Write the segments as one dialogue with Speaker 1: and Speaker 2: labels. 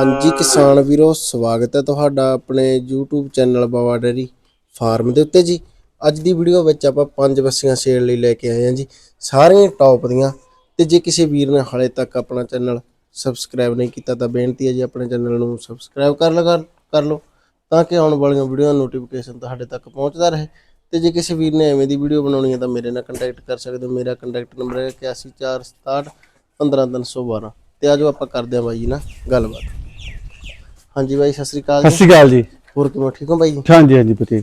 Speaker 1: ਹਾਂਜੀ, ਕਿਸਾਨ ਵੀਰੋ, ਸਵਾਗਤ ਹੈ ਤੁਹਾਡਾ ਆਪਣੇ YouTube channel Bawa dairy farm ਦੇ ਉੱਤੇ ਜੀ। ਅੱਜ ਦੀ ਵੀਡੀਓ ਵਿੱਚ ਆਪਾਂ ਪੰਜ ਬੱਸੀਆਂ ਸੇਲ ਲਈ ਲੈ ਕੇ ਆਏ ਹਾਂ ਜੀ। ਸਾਰੀਆਂ ਟੌਪ ਦੀਆਂ। ਤੇ ਜੇ ਕਿਸੇ ਵੀਰ ਨੇ ਹਾਲੇ ਤੱਕ ਆਪਣਾ ਚੈਨਲ ਸਬਸਕ੍ਰਾਈਬ ਨਹੀਂ ਕੀਤਾ, ਤਾਂ ਬੇਨਤੀ ਹੈ ਜੀ ਆਪਣੇ ਚੈਨਲ ਨੂੰ ਸਬਸਕ੍ਰਾਈਬ ਕਰ ਲਗਾ ਕਰ ਲਓ, ਤਾਂ ਕਿ ਆਉਣ ਵਾਲੀਆਂ ਵੀਡੀਓ ਨੋਟੀਫਿਕੇਸ਼ਨ ਤੁਹਾਡੇ ਤੱਕ ਪਹੁੰਚਦਾ ਰਹੇ। ਤੇ ਜੇ ਕਿਸੇ ਵੀਰ ਨੇ ਐਵੇਂ ਦੀ ਵੀਡੀਓ ਬਣਾਉਣੀ ਹੈ, ਤਾਂ ਮੇਰੇ ਨਾਲ ਕੰਟੈਕਟ ਕਰ ਸਕਦੇ ਹੋ। ਮੇਰਾ ਕੰਟੈਕਟ ਨੰਬਰ ਹੈ 8146 15312 ਤੇ ਆਜੋ ਆਪਾਂ ਕਰਦੇ ਹਾਂ ਬਾਈ ਜੀ ਨਾ ਗੱਲਬਾਤ। ਹਾਂਜੀ ਬਾਈ ਸਤਿ ਸ੍ਰੀ ਅਕਾਲ
Speaker 2: ਸਤਿ
Speaker 1: ਜੀ
Speaker 2: ਸ਼੍ਰੀ ਅਕਾਲ ਜੀ।
Speaker 1: ਹੋਰ ਕਿਵੇਂ ਠੀਕ ਹੋ ਬਾਈ? ਜੀ
Speaker 2: ਹਾਂਜੀ ਹਾਂਜੀ ਪਤੀ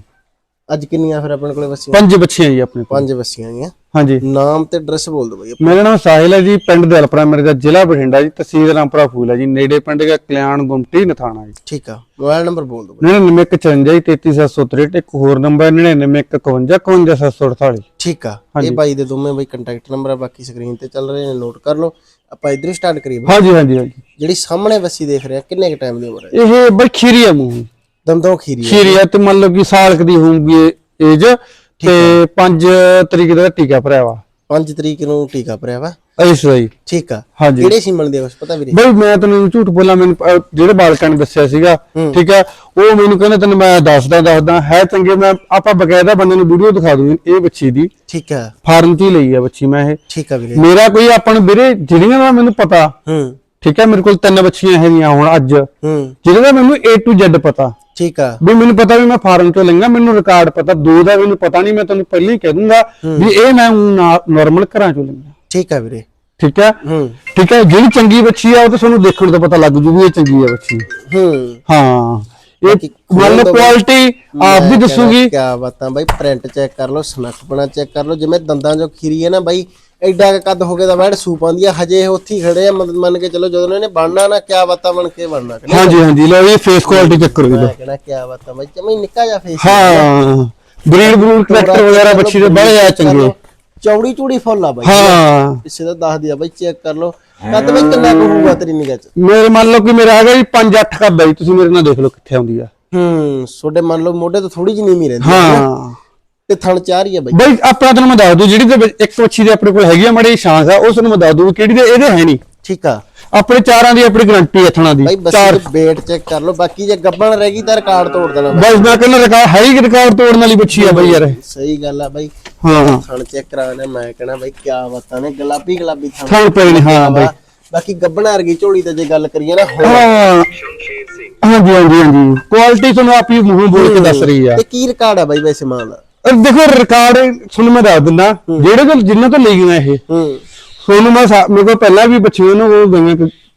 Speaker 1: ਅੱਜ ਕਿੰਨੀਆਂ ਫਿਰ ਆਪਣੇ ਕੋਲੇ ਬੱਸੀਆਂ?
Speaker 2: ਪੰਜ ਬੱਚੀਆਂ ਜੀ ਆਪਣੇ ਕੋਲ।
Speaker 1: ਪੰਜ ਬੱਸੀਆਂ ਆਈਆਂ।
Speaker 2: ਹਾਂਜੀ।
Speaker 1: ਨਾਮ ਤੇ ਐਡਰੈਸ ਬੋਲ ਦਿਓ ਬਾਈ
Speaker 2: ਮੇਰਾ ਨਾਮ ਸਾਹਿਲ ਹੈ ਜੀ ਪਿੰਡ ਦਲਪਰਾ ਮੇਰੇ ਦਾ ਜ਼ਿਲ੍ਹਾ ਬਠਿੰਡਾ ਜੀ ਤਹਿਸੀਲ ਰਾਮਪੁਰਾ ਫੂਲ ਹੈ ਜੀ ਨੇੜੇ ਪਿੰਡ ਦਾ ਕਲਿਆਣ ਗੁੰਮਟੀ ਨਥਾਣਾ ਜੀ।
Speaker 1: ਠੀਕ ਆ ਮੋਬਾਈਲ ਨੰਬਰ ਬੋਲ ਦਿਓ ਬਾਈ।
Speaker 2: 9954 33763 ਇੱਕ ਹੋਰ ਨੰਬਰ 9951
Speaker 1: ਠੀਕ ਆ ਇਹ ਬਾਈ ਦੇ ਦੋਵੇਂ ਬਾਈ ਕੰਟੈਕਟ ਨੰਬਰ ਆ ਬਾਕੀ ਸਕਰੀਨ ਤੇ ਚੱਲ ਰਹੇ ਨੇ ਨੋਟ ਕਰ ਲਓ। ਆਪਾਂ ਇਧਰ ਹੀ ਸਟਾਰਟ ਕਰੀਏ।
Speaker 2: ਹਾਂਜੀ ਹਾਂਜੀ ਹਾਂਜੀ।
Speaker 1: ਜਿਹੜੀ ਸਾਹਮਣੇ ਬੱਸੀ ਦੇਖ ਰਹੇ ਆ ਕਿੰਨੇ ਕ ਟਾਈਮ ਦੀ ਉਮਰ ਹੈ?
Speaker 2: ਇਹ ਬਈ ਖੀਰੀ ਆ ਮੂੰਹ।
Speaker 1: ਦੰਦੋਂ ਖੀਰੀ ਹੈ
Speaker 2: ਖੀਰੀ ਆ ਤੇ ਮੰਨ ਲਓ ਕਿ ਸਾਲ ਕੁ ਦੀ ਹੋਊਗੀ ਏਜ ਤੇ 5 ਤਰੀਕ ਦਾ ਟੀਕਾ ਭਰਿਆ ਵਾ।
Speaker 1: 5 ਤਰੀਕ ਨੂੰ ਟੀਕਾ ਭਰਿਆ ਵਾ।
Speaker 2: ਇਸ
Speaker 1: ਠੀਕ ਆ।
Speaker 2: ਹਾਂਜੀ।
Speaker 1: ਕਿਹੜੇ ਸੀਮਨ ਦੇ ਕੁਛ ਪਤਾ ਵੀਰੇ?
Speaker 2: ਬਈ ਮੈਂ ਤੈਨੂੰ ਝੂਠ ਬੋਲਾਂ ਮੈਨੂੰ ਜਿਹੜੇ ਬਾਲਕਾਂ ਨੇ ਦੱਸਿਆ ਸੀਗਾ ਠੀਕ ਹੈ ਉਹ ਮੈਨੂੰ ਕਹਿੰਦਾ ਤੈਨੂੰ ਮੈਂ ਦੱਸਦਾ ਦੱਸਦਾ। ਹੈ ਚੰਗੇ ਮੈਂ ਆਪਾਂ ਬਕਾਇਦਾ ਬੰਦੇ ਨੂੰ ਵੀਡੀਓ ਦਿਖਾ ਦੂੰ ਇਹ ਬੱਚੀ ਦੀ।
Speaker 1: ਠੀਕ ਆ।
Speaker 2: ਫਾਰਮ 'ਚ ਹੀ ਲਈ ਆ ਬੱਚੀ ਮੈਂ ਇਹ।
Speaker 1: ਠੀਕ ਆ ਵੀਰੇ।
Speaker 2: ਮੇਰਾ ਕੋਈ ਆਪਾਂ ਨੂੰ ਵੀਰੇ ਜਿਹੜੀਆਂ ਦਾ ਮੈਨੂੰ ਪਤਾ
Speaker 1: ਹੂੰ।
Speaker 2: ਠੀਕ ਹੈ ਮੇਰੇ ਕੋਲ ਤਿੰਨ ਬੱਚੀਆਂ ਹੈਗੀਆਂ ਹੁਣ ਅੱਜ।
Speaker 1: ਹੂੰ।
Speaker 2: ਜਿਹਨਾਂ ਦਾ ਮੈਨੂੰ A to Z ਪਤਾ।
Speaker 1: ਠੀਕ ਆ।
Speaker 2: ਵੀ ਮੈਨੂੰ ਪਤਾ ਵੀ ਮੈਂ ਫਾਰਮ ਤੋਂ ਲਈਆਂ ਮੈਨੂੰ ਰਿਕਾਰਡ ਪਤਾ ਦੋ ਦਾ ਮੈਨੂੰ ਪਤਾ ਨਹੀਂ ਮੈਂ ਤੁਹਾਨੂੰ ਪਹਿਲਾਂ ਹੀ ਕਹਿ ਦੂੰਗਾ ਵੀ ਇਹ ਮੈਂ ਨਾਰਮਲ ਘਰਾਂ ਚੋਂ ਲਈਆਂ।
Speaker 1: ਠੀਕ ਆ ਵੀਰੇ।
Speaker 2: ਠੀਕ ਹੈ?
Speaker 1: ਹੂੰ।
Speaker 2: ਠੀਕ ਹੈ ਜਿਹੜੀ ਚੰਗੀ ਬੱਚੀ ਆ ਉਹ ਤਾਂ ਤੁਹਾਨੂੰ ਦੇਖਣ ਤੋਂ ਪਤਾ ਲੱਗ ਜੂ ਵੀ ਇਹ ਚੰਗੀ ਆ ਬੱਚੀ।
Speaker 1: ਹੂੰ।
Speaker 2: ਹਾਂ। ਇਹ ਮੰਨ ਕੁਆਲਿਟੀ ਆਪ ਵੀ ਦੱਸੂਗੀ।
Speaker 1: ਕੀ ਬਾਤਾਂ ਬਾਈ ਪ੍ਰਿੰਟ ਚੈੱਕ ਕਰ ਲਓ ਸਨੱਖਪਣਾ ਚੈੱਕ ਕਰ ਲਓ। ਜਿਵੇਂ ਦੰਦਾਂ ਜੋ ਖੀਰੀ ਹੈ ਨਾ ਬਾਈ ਐਡਾ ਕੱਦ ਹੋ ਗਿਆ ਤਾਂ ਬੈਠ ਸੂਪ ਆਂਦੀ ਆ। ਹਜੇ ਇਹ ਉੱਥੇ ਹੀ ਖੜੇ ਆ ਮੰਨ ਮੰਨ ਕੇ ਚਲੋ ਜਦੋਂ ਇਹਨੇ ਬਣਨਾ ਨਾ ਕੀ ਬਾਤਾਂ ਬਣ ਕੇ ਬਣਨਾ?
Speaker 2: ਹਾਂਜੀ ਹਾਂਜੀ ਲਓ ਇਹ ਫੇਸ ਕੁਆਲਿਟੀ ਚੈੱਕ ਕਰੋ ਜੀ
Speaker 1: ਮੈਂ ਕਹਿਣਾ ਕੀ ਬਾਤਾਂ ਬਾਈ ਜਮਈ ਨਿੱਕਾ ਜਿਹਾ ਫੇਸ
Speaker 2: ਹਾਂ ਬਰੀਡ ਬਰੂਡ ਕਰੈਕਟਰ ਵਗੈਰਾ ਬੱਚੀ ਦੇ ਬੜੇ ਆ ਚੰਗੇ।
Speaker 1: ਚੌੜੀ ਚੂੜੀ ਫੁੱਲ ਆ ਬਾਈ।
Speaker 2: ਹਾਂ।
Speaker 1: ਪਿੱਛੇ ਦਾ ਦੱਸ ਦਿਆ ਬਾਈ ਚੈੱਕ ਕਰ ਲਓ। ਕੱਦ ਬਾਈ ਕਿੰਨਾ ਕੁ ਹੋਊਗਾ ਤੇਰੀ ਨਿਗਾਹ ਚ?
Speaker 2: ਮੇਰੇ ਮੰਨ ਲਓ ਕਿ ਮੇਰਾ ਹੈਗਾ ਜੀ 5-8 ਕੱਦ ਜੀ। ਤੁਸੀਂ ਮੇਰੇ ਨਾਲ ਦੇਖ ਲਓ ਕਿੱਥੇ ਆਉਂਦੀ ਆ।
Speaker 1: ਹੂੰ ਤੁਹਾਡੇ ਮੰਨ ਲਓ ਮੋਢੇ ਤੋਂ ਥੋੜੀ ਜਿਹੀ ਨੀਵੀਂ ਰਹਿੰਦੀ
Speaker 2: ਹਾਂ।
Speaker 1: ਤੇ ਥਣ ਚਾਹ ਰਹੀ ਆ ਬਾਈ।
Speaker 2: ਬਈ ਆਪਣਾ ਤੁਹਾਨੂੰ ਮੈਂ ਦੱਸ ਦੂੰ ਜਿਹੜੀ ਵਿੱਚ ਇੱਕ ਬੱਚੀ ਦੇ ਆਪਣੇ ਕੋਲ ਹੈਗੀ ਆ ਮੜੀ ਸ਼ਾਂਸ ਆ ਉਸ ਨੂੰ ਮੈਂ ਦੱਸ ਦੂੰ ਕਿਹੜੀ ਦੇ ਇਹਦੇ ਹੈ ਨਹੀਂ।
Speaker 1: ਠੀਕ ਆ।
Speaker 2: ਆਪਣੇ ਚਾਰਾਂ ਦੀ ਆਪਣੀ ਗਾਰੰਟੀ ਦੀ
Speaker 1: ਬਾਈ ਬੱਸੀ ਦੇ ਵੇਟ ਚੈੱਕ ਕਰ ਲਓ ਬਾਕੀ ਜੇ ਗੱਬਣ ਰਹਿ ਗਈ ਤਾਂ ਰਿਕਾਰਡ ਤੋੜ ਦੇਣਾ ਬਾਈ।
Speaker 2: ਬਸ ਮੈਂ ਕਹਿੰਦਾ ਰਿਕਾਰਡ ਹੈ ਹੀ ਰਿਕਾਰਡ ਤੋੜਨ ਵਾਲੀ ਬੱਚੀ ਆ ਬਈ ਯਾਰ। ਇਹ।
Speaker 1: ਸਹੀ ਗੱਲ ਆ ਬਾਈ।
Speaker 2: ਹਾਂ
Speaker 1: ਥਣ ਚੈੱਕ ਕਰਾਣਾ ਮੈਂ ਕਹਣਾ ਬਾਈ ਕੀ ਬਾਤਾਂ ਨੇ ਗੁਲਾਬੀ ਗੁਲਾਬੀ ਥਣ।
Speaker 2: ਥਣ ਪਏ ਨੇ ਹਾਂ ਬਈ।
Speaker 1: ਬਾਕੀ ਗੱਬਣਾ ਵਰਗੀ ਝੋਲੀ ਤੇ ਜੇ ਗੱਲ ਕਰੀਏ ਨਾ ਹੁਣ
Speaker 2: ਹਾਂ। ਹਾਂਜੀ ਹਾਂਜੀ ਹਾਂਜੀ। ਕੁਆਲਿਟੀ ਤੁਹਾਨੂੰ ਆਪ ਹੀ ਮੂੰਹੋਂ ਬੋਲ ਕੇ ਦੱਸ ਰਹੀ ਆ।
Speaker 1: ਤੇ ਕੀ ਰਿਕਾਰਡ ਆ ਬਾਈ ਵੈਸੇ ਮਾਂ ਦਾ?
Speaker 2: ਅਰ ਦੇਖੋ ਰਿਕਾਰਡ ਤੁਹਾਨੂੰ ਮੈਂ ਦੱਸ ਦਿੰਦਾ ਜਿਹੜੇ ਕੋਲ ਜਿੰਨਾਂ ਤੋਂ ਲਈ ਗਈਆਂ ਇਹ ਤੁਹਾਨੂੰ ਮੈਂ ਸਾ- ਮੇਰੇ ਕੋਲ ਪਹਿਲਾਂ ਵੀ ਬੱਚੇ ਉਹਨਾਂ ਕੋਲ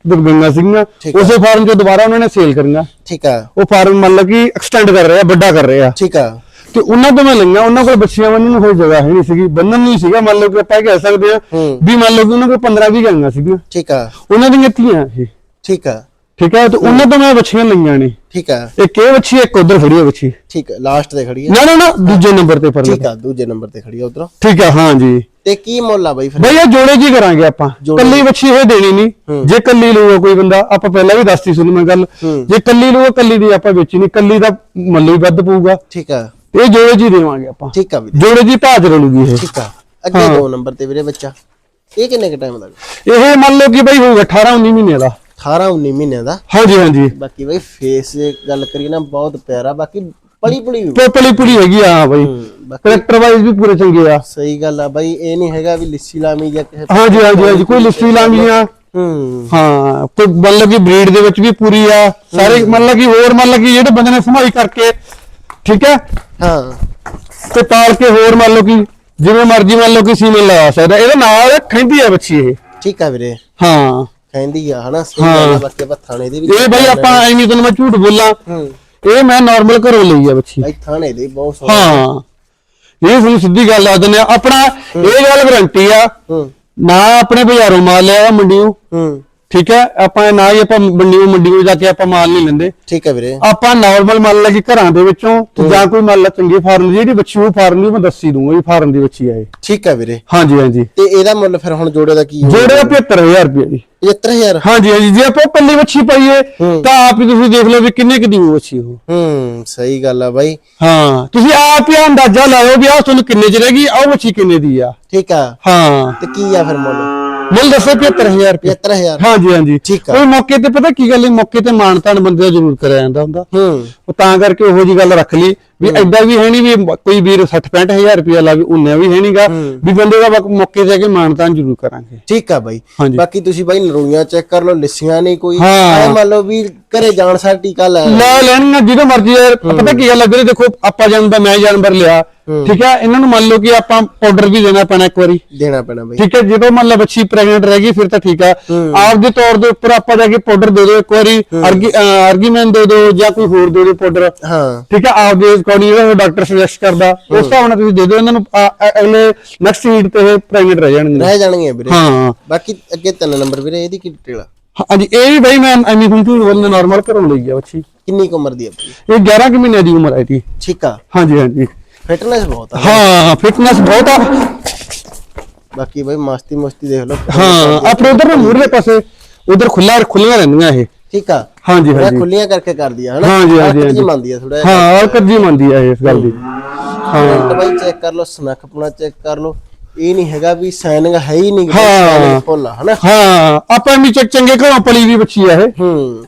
Speaker 2: ਗਈਆਂ ਸੀਗੀਆਂ
Speaker 1: ਠੀਕ ਆ।
Speaker 2: ਉਸੇ ਫਾਰਮ ਚੋਂ ਦੁਬਾਰਾ ਉਹਨਾਂ ਨੇ ਸੇਲ ਕਰੀਆਂ।
Speaker 1: ਠੀਕ ਆ।
Speaker 2: ਉਹ ਫਾਰਮ ਮੰਨ ਲਓ ਕਿ ਐਕਸਟੈਂਡ ਕਰ ਰਹੇ ਆ ਵੱਡਾ ਕਰ ਰਹੇ ਆ।
Speaker 1: ਠੀਕ ਆ।
Speaker 2: ਤੇ ਉਹਨਾਂ ਤੋਂ ਮੈਂ ਲਈਆਂ ਉਹਨਾਂ ਕੋਲ ਬੱਚੀਆਂ ਬੰਨਣ ਨੂੰ ਕੋਈ ਜਗ੍ਹਾ ਹੈ ਨਹੀਂ ਸੀਗੀ ਬੰਨਣ ਨਹੀਂ ਸੀਗਾ ਮੰਨ ਲਓ ਕਿ ਆਪਾਂ ਇਹ ਕਹਿ ਸਕਦੇ ਆ
Speaker 1: ਹੂੰ।
Speaker 2: ਵੀ ਮੰਨ ਲਓ ਕਿ ਉਹਨਾਂ ਕੋਲ 15 20 ਗਾਈਆਂ ਸੀਗੀਆਂ।
Speaker 1: ਠੀਕ ਆ।
Speaker 2: ਉਹਨਾਂ ਦੀਆਂ ਧੀਆਂ ਇਹ।
Speaker 1: ਠੀਕ ਆ।
Speaker 2: ਠੀਕ ਹੈ ਤੇ ਉਹਨਾਂ ਤੋਂ ਮੈਂ ਬੱਚੀਆਂ ਲਈਆਂ ਨੇ।
Speaker 1: ਠੀਕ ਆ
Speaker 2: ਇੱਕ ਇਹ ਬੱਚੀ ਇੱਕ ਉਧਰ ਖੜੀ ਹੈ ਬੱਚੀ
Speaker 1: ਠੀਕ ਆ ਲਾਸਟ ਤੇ ਖੜੀ ਆ
Speaker 2: ਨਾ ਨਾ ਨਾ ਦੂਜੇ ਨੰਬਰ ਤੇ ਪਰ
Speaker 1: ਠੀਕ ਆ ਦੂਜੇ ਨੰਬਰ ਤੇ ਖੜੀ ਆ ਉਧਰੋਂ।
Speaker 2: ਠੀਕ ਹੈ ਹਾਂ ਜੀ।
Speaker 1: ਤੇ ਕੀ ਮੁੱਲ ਆ ਬਾਈ ਫਿਰ?
Speaker 2: ਬਈ ਇਹ ਜੋੜੇ ਜੀ ਕਰਾਂਗੇ ਆਪਾਂ? ਕੱਲੀ ਬੱਚੀ ਇਹ ਦੇਣੀ ਨਹੀਂ। ਜੇ ਕੱਲੀ ਲਊਗਾ ਕੋਈ ਬੰਦਾ ਆਪਾਂ ਪਹਿਲਾਂ ਵੀ ਦੱਸਤੀ ਸੁਣ ਮੈਂ ਗੱਲ। ਜੇ ਕੱਲੀ ਲਊਗਾ ਕੱਲੀ ਦੀ ਆਪਾਂ ਵੇਚਣੀ। ਕੱਲੀ ਦਾ ਮੁੱਲ ਵੀ ਵੱਧ ਪਊਗਾ।
Speaker 1: ਠੀਕ ਆ।
Speaker 2: ਇਹ ਜੋੜੇ ਜੀ ਦੇਵਾਂਗੇ ਆਪਾਂ।
Speaker 1: ਠੀਕ ਆ ਵੀਰੇ।
Speaker 2: ਜੋੜੇ ਜੀ ਭਾਜ ਰਲੂਗੀ ਇਹ।
Speaker 1: ਠੀਕ ਆ। ਅੱਗੇ ਦੋ ਨੰਬਰ ਤੇ ਵੀਰੇ ਬੱਚਾ। ਇਹ ਕਿੰਨੇ ਕ ਟਾਈਮ ਦਾ?
Speaker 2: ਇਹ ਮੰਨ ਲਓ ਕਿ ਬਈ ਹੋਊਗਾ 18 19 ਮਹੀਨੇ ਦਾ।
Speaker 1: 18 19 ਮਹੀਨਿਆਂ ਦਾ।
Speaker 2: ਹਾਂਜੀ ਹਾਂਜੀ।
Speaker 1: ਬਾਕੀ ਬਈ ਫੇਸ ਦੀ ਗੱਲ ਕਰੀਏ ਨਾ ਬਹੁਤ ਪਿਆਰਾ ਬਾਕੀ ਪਲੀ ਪੁਲੀ ਵੀ।
Speaker 2: ਪੋਪਲੀ ਪੁਲੀ ਹੈਗੀ ਆ ਬਈ।
Speaker 1: ਬਾਕੀ
Speaker 2: ਕਰੈਕਟਰ ਵਾਈਜ਼ ਵੀ ਪੂਰੇ ਚੰਗੇ ਆ।
Speaker 1: ਸਹੀ ਗੱਲ ਆ ਬਾਈ ਇਹ ਨਹੀਂ ਹੈਗਾ ਵੀ ਲਿੱਸੀ ਲਾਮੀ ਜਾਂ ਕਿਸੇ
Speaker 2: ਹਾਂਜੀ ਹਾਂਜੀ ਹਾਂਜੀ ਕੋਈ ਲਿਸਟਰੀ ਲਾਂਗੀਆਂ
Speaker 1: ਹੂੰ।
Speaker 2: ਹਾਂ ਕੋਈ ਮੰਨ ਲਓ ਕਿ ਬਰੀਡ ਦੇ ਵਿੱਚ ਵੀ ਪੂਰੀ ਆ। ਸਾਰੇ ਮੰਨ ਲਓ ਕਿ ਹੋਰ ਮੰਨ ਲਓ ਕਿ ਜਿਹੜੇ ਬੰਦੇ ਨੇ ਸੰਭਾਈ ਕਰਕੇ ਠੀਕ ਹੈ?
Speaker 1: ਹਾਂ।
Speaker 2: ਤੇ ਪਾਲ ਕੇ ਹੋਰ ਮੰਨ ਲਓ ਕਿ ਜਿਵੇਂ ਮਰਜ਼ੀ ਮੰਨ ਲਓ ਕਿ ਸੀਮਨ ਲਗਾ ਸਕਦਾ। ਇਹਦੇ ਨਾਲ ਖੈਂਦੀ ਆ ਬੱਚੀ ਇਹ।
Speaker 1: ਠੀਕ ਆ ਵੀਰੇ।
Speaker 2: ਹਾਂ।
Speaker 1: ਕਹਿੰਦੀ ਆ ਹਨਾ ਸਹੀ ਗੱਲ ਆ ਬਾਕੀ ਆਪਾਂ ਥਾਣੇ ਦੇ ਵੀ
Speaker 2: ਇਹ ਬਈ ਆਪਾਂ ਐਵੇਂ ਤੈਨੂੰ ਮੈਂ ਝੂਠ ਬੋਲਾਂ
Speaker 1: ਹੂੰ।
Speaker 2: ਇਹ ਮੈਂ ਨਾਰਮਲ ਘਰੋਂ ਲਈ ਆ ਬੱਚੀ।
Speaker 1: ਬਾਈ ਥਾਣੇ ਦੇ ਬਹੁਤ ਸੋਹਣਾ
Speaker 2: ਹਾਂ। ਇਹ ਤੁਹਾਨੂੰ ਸਿੱਧੀ ਗੱਲ ਦੱਸ ਦਿੰਦੇ ਆ। ਆਪਣਾ ਇਹ ਗੱਲ ਗਰੰਟੀ ਆ।
Speaker 1: ਹੂੰ।
Speaker 2: ਨਾ ਆਪਣੇ ਬਾਜ਼ਾਰੋਂ ਮਾਲ ਲਿਆ ਮੰਡੀੋਂ
Speaker 1: ਹੂੰ।
Speaker 2: ਠੀਕ ਹੈ? ਆਪਾਂ ਨਾ ਹੀ ਆਪਾਂ ਮੰਡੀੋਂ ਮੰਡੀੋਂ ਜਾ ਕੇ ਆਪਾਂ ਮਾਲ ਨਹੀਂ ਲੈਂਦੇ।
Speaker 1: ਠੀਕ ਆ ਵੀਰੇ।
Speaker 2: ਆਪਾਂ ਨਾਰਮਲ ਮੰਨ ਲਾ ਕਿ ਘਰਾਂ ਦੇ ਵਿੱਚੋਂ ਜਾਂ ਕੋਈ ਮੰਨ ਲਾ ਚੰਗੀ ਫਾਰਮ ਦੀ ਜਿਹੜੀ ਬੱਚੀ ਉਹ ਫਾਰਮ ਦੀ ਮੈਂ ਦੱਸੀ ਦੂੰਗਾ ਵੀ ਫਾਰਮ ਦੀ ਬੱਚੀ ਇਹ।
Speaker 1: ਠੀਕ ਆ ਵੀਰੇ।
Speaker 2: ਹਾਂਜੀ ਹਾਂਜੀ।
Speaker 1: ਤੇ ਇਹਦਾ ਮੁੱਲ ਫਿਰ ਹੁਣ ਜੋੜੇ ਦਾ ਕੀ
Speaker 2: ਜੋੜੇ ਦਾ 75000 ਰੁਪਏ ਜੀ।
Speaker 1: 75000
Speaker 2: ਹਾਂਜੀ ਹਾਂਜੀ। ਜੇ ਆਪਾਂ ਪੱਲੀ ਬੱਚੀ ਪਾਈਏ ਤਾਂ ਆਪ ਹੀ ਤੁਸੀਂ ਦੇਖ ਲਓ ਵੀ ਕਿੰਨੇ ਕੁ ਦੀ ਬੱਚੀ ਉਹ
Speaker 1: ਹੂੰ ਸਹੀ ਗੱਲ ਆ ਬਾਈ।
Speaker 2: ਹਾਂ ਤੁਸੀਂ ਆਪ ਹੀ ਅੰਦਾਜ਼ਾ ਲਾਓ ਵੀ ਆਹ ਤੁਹਾਨੂੰ ਕਿੰਨੇ ਚ ਰਹੇਗੀ ਆਹ ਬੱਚੀ ਕਿੰਨੇ ਦੀ ਆ।
Speaker 1: ਠੀਕ ਆ।
Speaker 2: ਹਾਂ।
Speaker 1: ਤੇ ਕੀ ਆ ਫਿਰ ਮੁੱਲ?
Speaker 2: ਮੁੱਲ ਦੱਸੋ 75000 ਰੁਪਏ।
Speaker 1: 75000
Speaker 2: ਹਾਂਜੀ ਹਾਂਜੀ।
Speaker 1: ਠੀਕ ਆ।
Speaker 2: ਉਹ ਮੌਕੇ ਤੇ ਪਤਾ ਕੀ ਗੱਲ ਹੈ? ਮੌਕੇ ਤੇ ਮਾਨਤਾਨ ਬੰਦੇ ਦਾ ਜ਼ਰੂਰ ਕਰਿਆ ਜਾਂਦਾ ਹੁੰਦਾ।
Speaker 1: ਹੂੰ।
Speaker 2: ਉਹ ਤਾਂ ਕਰਕੇ ਉਹੋ ਜੀ ਗੱਲ ਰੱਖ ਲਈ। ਵੀ ਐਡਾ ਵੀ ਹੈ ਨਹੀਂ ਵੀ ਕੋਈ ਵੀਰ 60 65000 ਰੁਪਏ ਲਾਵੇ ਉਹਨੇ ਵੀ ਹੈ ਨਹੀਂਗਾ ਵੀ ਬੰਦੇ ਦਾ ਮੌਕੇ ਤੇ ਆ ਕੇ ਮਾਨਤਾਨ ਜ਼ਰੂਰ ਕਰਾਂਗੇ।
Speaker 1: ਠੀਕ ਆ ਬਾਈ। ਬਾਕੀ ਤੁਸੀਂ ਬਾਈ ਨਰੂਈਆਂ ਚੈੱਕ ਕਰ ਲਓ ਲਿਸੀਆਂ ਨਹੀਂ ਕੋਈ। ਐ ਮੰਨ ਲਓ ਵੀ ਘਰੇ ਜਾਣ ਸਾਰ ਟੀਕਾ ਲੈ।
Speaker 2: ਲੈ ਲੈਣੀਆਂ ਜਦੋਂ ਮਰਜ਼ੀ ਯਾਰ ਪਤਾ ਕੀ ਗੱਲ ਵੀਰੇ ਦੇਖੋ ਆਪਾਂ ਜਾਨਵਰ ਮੈਂ ਜਾਨਵਰ ਲਿਆ। ਠੀਕ ਹੈ ਇਹਨਾਂ ਨੂੰ ਮੰਨ ਲਓ ਕਿ ਆਪਾਂ ਪਾਊਡਰ ਵੀ ਦੇਣਾ ਪੈਣਾ ਇੱਕ ਵਾਰੀ।
Speaker 1: ਦੇਣਾ ਪੈਣਾ ਬਾਈ।
Speaker 2: ਠੀਕ ਹੈ ਜਦੋਂ ਮੰਨ ਲਓ ਬੱਚੀ ਪ੍ਰੈਗਨੈਂਟ ਰਹਿ ਗਈ ਫਿਰ ਤਾਂ ਠੀਕ ਆ। ਆਪ ਦੇ ਤੌਰ ਦੇ ਉੱਪਰ ਆਪਾਂ ਜਾ ਕੇ ਪਾਊਡਰ ਦੇ ਦਿਓ ਇੱਕ ਵਾਰੀ। ਆਰਗੂਮੈਂਟ ਦੇ ਦਿਓ ਜਾਂ ਕੋਈ ਹੋਰ ਦੇ ਦਿਓ ਪਾਊਡਰ।
Speaker 1: ਹਾਂ।
Speaker 2: ਠੀਕ ਹੈ ਆਪ ਦੇ ਅਕੋਰਡਿੰਗ ਜਿਹੜਾ ਡਾਕਟਰ ਸੁਜੈਸਟ ਕਰਦਾ। ਉਸ ਹਿਸਾਬ ਨਾਲ ਤੁਸੀਂ ਦੇ ਦਿਓ ਇਹਨਾਂ ਨੂੰ ਆ- ਅਗਲੇ ਨੈਕਸਟ ਵੀਕ ਤੇ ਪ੍ਰੈਗਨੈਂਟ ਰਹਿ ਜਾਣਗੇ।
Speaker 1: ਰਹਿ ਜਾਣਗੇ ਵੀਰੇ।
Speaker 2: ਹਾਂ।
Speaker 1: ਬਾਕੀ ਅੱਗੇ ਤਿੰਨ ਨੰਬਰ ਵੀਰੇ ਇਹਦੀ ਕੀ ਡਿਟੇਲ ਆ?
Speaker 2: ਹਾਂਜੀ ਇਹ ਵੀ ਬਈ ਮੈਂ ਹੁਣ ਝੂਠ ਬੋਲਣਾ ਨਾਰਮਲ ਘਰੋਂ ਲਈ ਆ ਬੱਚੀ।
Speaker 1: ਕਿੰਨੀ ਕੁ ਉਮਰ ਦੀ ਆ
Speaker 2: ਇਹ 11 ਕੁ ਮਹੀਨੇ ਦੀ ਉਮਰ ਹੈ ਇਹਦੀ।
Speaker 1: ਠੀਕ ਆ।
Speaker 2: ਹਾਂਜੀ ਹਾਂਜੀ।
Speaker 1: ਫਿਟਨੈਸ ਬਹੁਤ ਆ।
Speaker 2: ਹਾਂ ਫਿਟਨੈਸ ਬਹੁਤ ਆ।
Speaker 1: ਬਾਕੀ ਬਾਈ ਮਸਤੀ ਮਸਤੀ ਦੇਖ ਲਓ।
Speaker 2: ਹਾਂ ਆਪਣੇ ਉਧਰ ਨਾ ਮੂਰਲੇ ਪਾਸੇ ਉਧਰ ਖੁੱਲਾ ਖੁੱਲੀਆਂ ਰਹਿੰਦੀਆਂ ਇਹ।
Speaker 1: ਠੀਕ ਆ।
Speaker 2: ਹਾਂਜੀ ਹਾਂਜੀ।
Speaker 1: ਖੁੱਲੀਆਂ ਕਰਕੇ ਕਰਦੀ ਆ ਹਨਾ?
Speaker 2: ਹਾਂਜੀ, ਹਾਂਜੀ, ਹਾਂਜੀ।
Speaker 1: ਮੰਨਦੀ ਆ ਥੋੜਾ
Speaker 2: ਹਾਂ ਔਰ ਜੀ ਮੰਨਦੀ ਆ ਇਸ ਗੱਲ ਦੀ।
Speaker 1: ਹਾਂ। ਬਾਈ ਚੈੱਕ ਕਰ ਲਓ ਸਨੱਖ ਪੁਣਾ ਚੈੱਕ ਕਰ ਲਓ। ਇਹ ਨਹੀਂ ਹੈਗਾ ਵੀ ਸਾਈਨਿੰਗ ਹੈ ਹੀ ਨਹੀਂ
Speaker 2: ਹਾਂ।
Speaker 1: ਫੁੱਲ ਆ ਹਨਾ?
Speaker 2: ਹਾਂ ਆਪਾਂ ਵੀ ਚੰਗੇ ਘਰੋਂ ਪਲੀ ਵੀ ਬੱਚੀ ਆ ਇਹ।
Speaker 1: ਹੂੰ।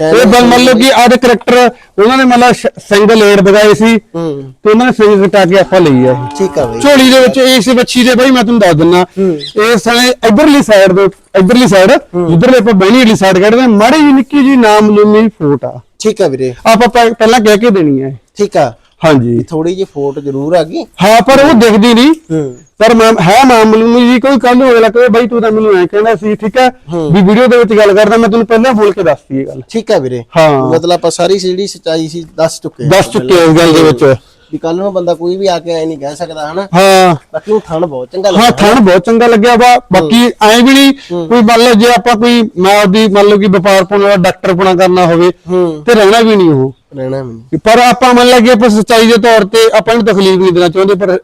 Speaker 2: ਇਹ ਬਲ ਮੰਨ ਲਓ ਕਿ ਆਦੇ ਕਰੈਕਟਰ ਉਹਨਾਂ ਨੇ ਮਤਲਬ ਸਿੰਗਲ ਏਡ ਬਗਾਏ ਸੀ ਤੇ ਉਹਨਾਂ ਨੇ ਸਿੰਗਲ ਕਟਾ ਕੇ ਆਪਾਂ ਲਈ ਆ।
Speaker 1: ਠੀਕ ਆ ਬਾਈ।
Speaker 2: ਝੋਲੀ ਦੇ ਵਿੱਚ ਇਸ ਬੱਚੀ ਦੇ ਬਈ ਮੈਂ ਤੁਹਾਨੂੰ ਦੱਸ ਦਿੰਨਾ ਇਹ ਸਾਲੇ ਇਧਰਲੀ ਸਾਈਡ ਦੇ ਇਧਰਲੀ ਸਾਈਡ ਜਿੱਧਰਲੇ ਆਪਾਂ ਬਹਿਣੀ ਵਾਲੀ ਸਾਈਡ ਕੱਢਦੇ ਮਾੜੀ ਜੀ ਨਿੱਕੀ ਜੀ ਨਾਮ ਲੂਮੀ ਫੋਟ ਆ।
Speaker 1: ਠੀਕ ਆ ਵੀਰੇ।
Speaker 2: ਆਪਾਂ ਪਹਿ- ਪਹਿਲਾਂ ਕਹਿ ਕੇ ਦੇਣੀ ਹੈ
Speaker 1: ਠੀਕ ਆ।
Speaker 2: ਹਾਂਜੀ।
Speaker 1: ਥੋੜੀ ਜਿਹੀ ਫੋਟ ਜ਼ਰੂਰ ਆ ਗਈ।
Speaker 2: ਹਾਂ ਪਰ ਉਹ ਦਿਖਦੀ ਨਹੀਂ।
Speaker 1: ਹੂੰ।
Speaker 2: ਪਰ ਮੈਂ ਹੈ ਮਾਮੂਲੀ ਜੀ ਕੋਈ ਕੱਲ ਨੂੰ ਅਗਲਾ ਕਹੇ ਬਾਈ ਤੂੰ ਤਾਂ ਮੈਨੂੰ ਐ ਕਹਿੰਦਾ ਸੀ ਠੀਕ ਹੈ? ਵੀ ਵੀਡੀਓ ਦੇ ਵਿੱਚ ਗੱਲ ਕਰਦਾ ਮੈਂ ਤੈਨੂੰ ਪਹਿਲਾਂ ਬੋਲ ਕੇ ਦੱਸਤੀ ਇਹ ਗੱਲ।
Speaker 1: ਠੀਕ ਆ ਵੀਰੇ।
Speaker 2: ਹਾਂ।
Speaker 1: ਮਤਲਬ ਆਪਾਂ ਸਾਰੀ ਜਿਹੜੀ ਸਚਾਈ ਸੀ ਦੱਸ ਚੁੱਕੇ
Speaker 2: ਦੱਸ ਚੁੱਕੇ ਇਸ ਗੱਲ ਦੇ ਵਿੱਚ।
Speaker 1: ਵੀ ਕੱਲ ਨੂੰ ਬੰਦਾ ਕੋਈ ਵੀ ਆ ਕੇ ਐ ਨਹੀਂ ਕਹਿ ਸਕਦਾ ਹਨਾ?
Speaker 2: ਹਾਂ।
Speaker 1: ਬਾਕੀ ਉਹ ਥਣ ਬਹੁਤ ਚੰਗਾ
Speaker 2: ਹਾਂ
Speaker 1: ਲੱਗਦਾ
Speaker 2: ਥਣ ਬਹੁਤ ਚੰਗਾ ਲੱਗਿਆ ਵਾ। ਬਾਕੀ ਐ ਵੀ ਨਹੀਂ ਕੋਈ ਮੰਨ ਲਓ ਜੇ ਆਪਾਂ ਕੋਈ ਮੈਂ ਆਪਦੀ ਮੰਨ ਲਓ ਕਿ ਵਪਾਰ ਪੁਣਾ ਵਾਲਾ ਡਾਕਟਰ ਪੁਣਾ ਕਰਨਾ ਹੋਵੇ
Speaker 1: ਹੂੰ।
Speaker 2: ਤੇ ਰਹਿਣਾ ਵੀ ਨਹੀਂ ਉਹ।
Speaker 1: ਰਹਿਣਾ ਮੈਨੂੰ
Speaker 2: ਪਰ ਆਪਾਂ ਮੰਨ ਲਈਏ ਆਪਾਂ ਸੱਚਾਈ ਦੇ ਤੌਰ ਤੇ ਆਪਾਂ ਨੂੰ ਤਕਲੀਫ ਨਹੀਂ ਦੇਣਾ ਚਾਹੁੰਦੇ ਪਰ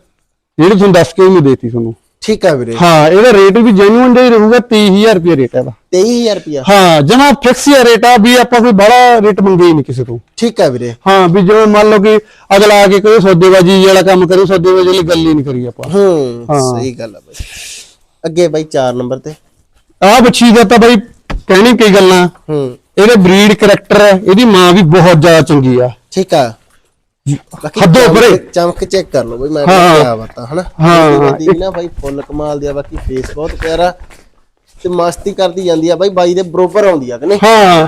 Speaker 2: ਜਿਹੜੀ ਤੁਹਾਨੂੰ ਦੱਸ ਕੇ ਵੀ ਨਹੀਂ ਦੇਤੀ ਤੁਹਾਨੂੰ।
Speaker 1: ਠੀਕ ਆ ਵੀਰੇ।
Speaker 2: ਹਾਂ ਇਹਦਾ ਰੇਟ ਵੀ ਜੈਨੂਇਨ ਜਿਹਾ ਹੀ ਰਹੂਗਾ 33000 ਰੁਪਏ ਰੇਟ ਹੈ ਇਹਦਾ।
Speaker 1: 23000 ਰੁਪਿਆ
Speaker 2: ਹਾਂ ਜਮਾ ਫਿਕਸ ਹੀ ਰੇਟ ਆ ਵੀ ਆਪਾਂ ਕੋਈ ਬੜਾ ਰੇਟ ਮੰਗੇ ਹੀ ਨਹੀਂ ਕਿਸੇ ਤੋਂ।
Speaker 1: ਠੀਕ ਆ ਵੀਰੇ।
Speaker 2: ਹਾਂ ਵੀ ਜਿਵੇਂ ਮੰਨ ਲਓ ਕਿ ਅਗਲਾ ਆ ਕੇ ਕੋਈ ਸੌਦੇਬਾਜੀ ਵਾਲਾ ਕੰਮ ਕਰੇ ਸੌਦੇਬਾਜੀ ਵਾਲੀ ਗੱਲ ਹੀ ਨਹੀਂ ਕਰੀ ਆਪਾਂ।
Speaker 1: ਹੂੰ
Speaker 2: ਹਾਂ।
Speaker 1: ਸਹੀ ਗੱਲ ਆ ਬਾਈ। ਅੱਗੇ ਬਾਈ 4 ਨੰਬਰ ਤੇ।
Speaker 2: ਆਹ ਬੱਚੀ ਦਾ ਤਾਂ ਬਈ ਕਹਿਣੀ ਕਈ ਗੱਲਾਂ।
Speaker 1: ਹੂੰ।
Speaker 2: ਇਹਦੇ ਬਰੀਡ ਕਰੈਕਟਰ ਇਹਦੀ ਮਾਂ ਵੀ ਬਹੁਤ ਜ਼ਿਆਦਾ ਚੰਗੀ ਆ।
Speaker 1: ਠੀਕ ਆ। ਬਾਕੀ
Speaker 2: ਹੱਦੋਂ ਪਰੇ।
Speaker 1: ਚਮਕ ਚੈੱਕ ਕਰ ਲਓ ਬਈ ਮੈਂ
Speaker 2: ਹਾਂ।
Speaker 1: ਕਿਹਾ ਬਤਾ ਹਨਾ?
Speaker 2: ਹਾਂ।
Speaker 1: ਦੀ ਨਾ ਬਾਈ ਫੁੱਲ ਕਮਾਲ ਦੀ ਆ ਬਾਕੀ ਫੇਸ ਬਹੁਤ ਪਿਆਰਾ ਤੇ ਮਸਤੀ ਕਰਦੀ ਜਾਂਦੀ ਆ ਬਾਈ ਬਾਈ ਦੇ ਬਰੋਬਰ ਆਉਂਦੀ ਆ ਕਿ ਨਹੀਂ?
Speaker 2: ਹਾਂ।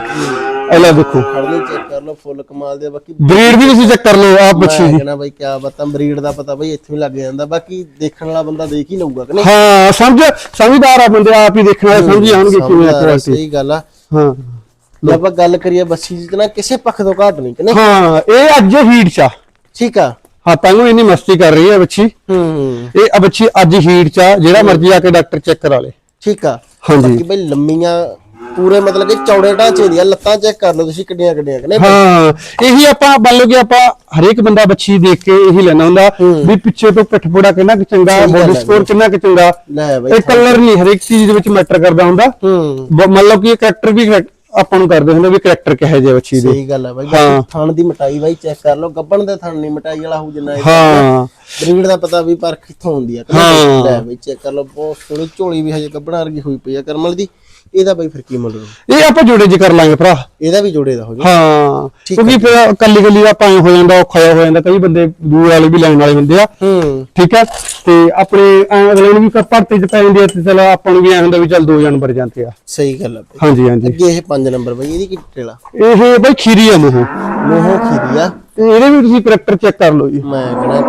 Speaker 2: ਇਹ ਲੈ ਦੇਖੋ।
Speaker 1: ਖੜਨੀ ਚੈੱਕ ਕਰ ਲਓ ਫੁੱਲ ਕਮਾਲ ਦੀ ਬਾਕੀ
Speaker 2: ਬਰੀਡ ਵੀ ਤੁਸੀਂ ਚੈੱਕ ਕਰ ਲਓ ਆਹ ਬੱਚੀ ਦੀ
Speaker 1: ਕਹਿਣਾ ਬਾਈ ਕਿਆ ਬਤਾ ਬਰੀਡ ਦਾ ਪਤਾ ਬਾਈ ਇੱਥੇ ਵੀ ਲੱਗ ਜਾਂਦਾ ਬਾਕੀ ਦੇਖਣ ਵਾਲਾ ਬੰਦਾ ਦੇਖ ਹੀ ਲਊਗਾ ਕਿ ਨਹੀਂ?
Speaker 2: ਹਾਂ ਸਮਝ ਸਮਝਦਾਰ ਆ ਬੰਦੇ ਆਪ ਹੀ ਦੇਖਣ ਵਾਲੇ ਸਮਝ ਜਾਣਗੇ ਕਿਵੇਂ
Speaker 1: ਆ, ਸਹੀ ਗੱਲ ਆ।
Speaker 2: ਹਾਂ।
Speaker 1: ਜੇ ਆਪਾਂ ਗੱਲ ਕਰੀਏ ਬੱਸੀ ਦੀ ਤਾਂ ਨਾ ਕਿਸੇ ਪੱਖ ਤੋਂ ਘਾਟ ਨਹੀਂ ਕਿ ਨਹੀਂ
Speaker 2: ਹਾਂ ਇਹ ਅੱਜ ਹੀਟ ਚ ਆ।
Speaker 1: ਠੀਕ ਆ।
Speaker 2: ਹਾਂ ਤਾਂ ਨੂੰ ਇੰਨੀ ਮਸਤੀ ਕਰ ਰਹੀ ਹੈ ਬੱਚੀ।
Speaker 1: ਹੂੰ।
Speaker 2: ਇਹ ਆ ਬੱਚੀ ਅੱਜ ਹੀਟ ਚ ਆ ਜਿਹੜਾ ਮਰਜ਼ੀ ਆ ਕੇ ਡਾਕਟਰ ਚੈੱਕ ਕਰਾ ਲੇ।
Speaker 1: ਠੀਕ ਆ।
Speaker 2: ਹਾਂਜੀ।
Speaker 1: ਬਾਕੀ ਬਈ ਲੰਮੀਆਂ ਪੂਰੇ ਮਤਲਬ ਕਿ ਚੌੜੇ ਢਾਂਚੇ ਦੀਆਂ ਲੱਤਾਂ ਚੈੱਕ ਕਰ ਲਓ ਤੁਸੀਂ ਕਿੱਡੀਆਂ ਕਿੱਡੀਆਂ ਕਿ ਨਹੀਂ
Speaker 2: ਹਾਂ ਇਹੀ ਆਪਾਂ ਮੰਨ ਲਓ ਕਿ ਆਪਾਂ ਹਰੇਕ ਬੰਦਾ ਬੱਚੀ ਦੇਖ ਕੇ ਇਹੀ ਲੈਣਾ ਹੁੰਦਾ ਵੀ ਪਿੱਛੇ ਤੋਂ ਪਿੱਠਪੋੜਾ ਕਿੰਨਾ ਕੁ ਚੰਗਾ ਬੋਡੀ ਸਕੋਰ ਕਿੰਨਾ ਕੁ ਚੰਗਾ।
Speaker 1: ਲੈ ਬਾਈ
Speaker 2: ਇਹ ਕਲਰ ਨਹੀਂ ਹਰੇਕ ਚੀਜ਼ ਦੇ ਵਿੱਚ ਮੈਟਰ ਕਰਦਾ ਹੁੰਦਾ। ਮੰਨ ਲਓ ਕਿ ਇਹ ਕਰੈਕਟਰ ਵੀ ਆਪਾਂ ਨੂੰ ਕਰਦੇ ਹੁੰਦੇ ਵੀ ਕਰੈਕਟਰ ਕਿਹੋ ਜਿਹਾ ਬੱਚੀ ਦੇ।
Speaker 1: ਸਹੀ ਗੱਲ ਆ ਬਾਈ
Speaker 2: ਹਾਂ।
Speaker 1: ਬਾਕੀ ਥਣ ਦੀ ਮਟਾਈ ਬਾਈ ਚੈੱਕ ਕਰ ਲਓ ਗੱਬਣ ਦੇ ਥਣ ਨਹੀਂ ਮਟਾਈ ਵਾਲਾ ਹੋ ਜਿੰਨਾ
Speaker 2: ਹਾਂ।
Speaker 1: ਬਰੀਡ ਦਾ ਪਤਾ ਵੀ ਪਰ ਕਿੱਥੋਂ ਹੁੰਦੀ ਆ।
Speaker 2: ਹਾਂ।
Speaker 1: ਬਾਈ ਚੈੱਕ ਕਰ ਲਓ ਬਹੁਤ ਸੋਹਣੀ ਝੋਲੀ ਵੀ ਹਜੇ ਗੱਬਣਾ ਵਰਗੀ ਹੋਈ ਪਈ ਆ ਕਰਮਲ ਦੀ। ਇਹਦਾ ਬਾਈ ਫਿਰ ਕੀ ਮੁੱਲ ਹੋਊ?
Speaker 2: ਇਹ ਆਪਾਂ ਜੋੜੇ ਚ ਕਰ ਲਾਂਗੇ ਭਰਾ।
Speaker 1: ਇਹਦਾ ਵੀ ਜੋੜੇ ਦਾ ਹੋ ਜਾ
Speaker 2: ਹਾਂ
Speaker 1: ਠੀਕ
Speaker 2: ਕਿਉਂਕਿ ਫਿਰ ਕੱਲੀ ਕੱਲੀ ਦਾ ਪਾਏ ਹੋ ਜਾਂਦਾ ਔਖਾ ਜਿਹਾ ਹੋ ਜਾਂਦਾ ਕਈ ਬੰਦੇ ਦੂਰ ਵਾਲੇ ਵੀ ਲੈਣ ਵਾਲੇ ਹੁੰਦੇ ਆ।
Speaker 1: ਹੂੰ।
Speaker 2: ਠੀਕ ਹੈ ਤੇ ਆਪਣੇ ਐਂ ਅਗਲੇ ਨੂੰ ਵੀ ਕ- ਭਰਤੀ ਚ ਪੈ ਜਾਂਦੀ ਆ ਤੇ ਚਲੋ ਆਪਾਂ ਨੂੰ ਵੀ ਐ ਹੁੰਦਾ ਵੀ ਚੱਲ ਦੋ ਜਾਨਵਰ ਜਾਂਦੇ ਆ।
Speaker 1: ਸਹੀ ਗੱਲ ਆ ਬਾਈ।
Speaker 2: ਹਾਂਜੀ ਹਾਂਜੀ।
Speaker 1: ਅੱਗੇ ਇਹ 5 ਨੰਬਰ ਬਾਈ ਇਹਦੀ ਕੀ ਡਿਟੇਲ ਆ?
Speaker 2: ਇਹ ਬਈ ਖੀਰੀ ਆ ਮੂੰਹੋਂ।
Speaker 1: ਮੋਹੋਂ ਖੀਰੀ ਆ?
Speaker 2: ਤੇ ਇਹਦੇ ਵੀ ਤੁਸੀਂ ਕਰੈਕਟਰ ਚੈੱਕ ਕਰ ਲਓ ਜੀ।
Speaker 1: ਮੈਂ ਕਹਣਾ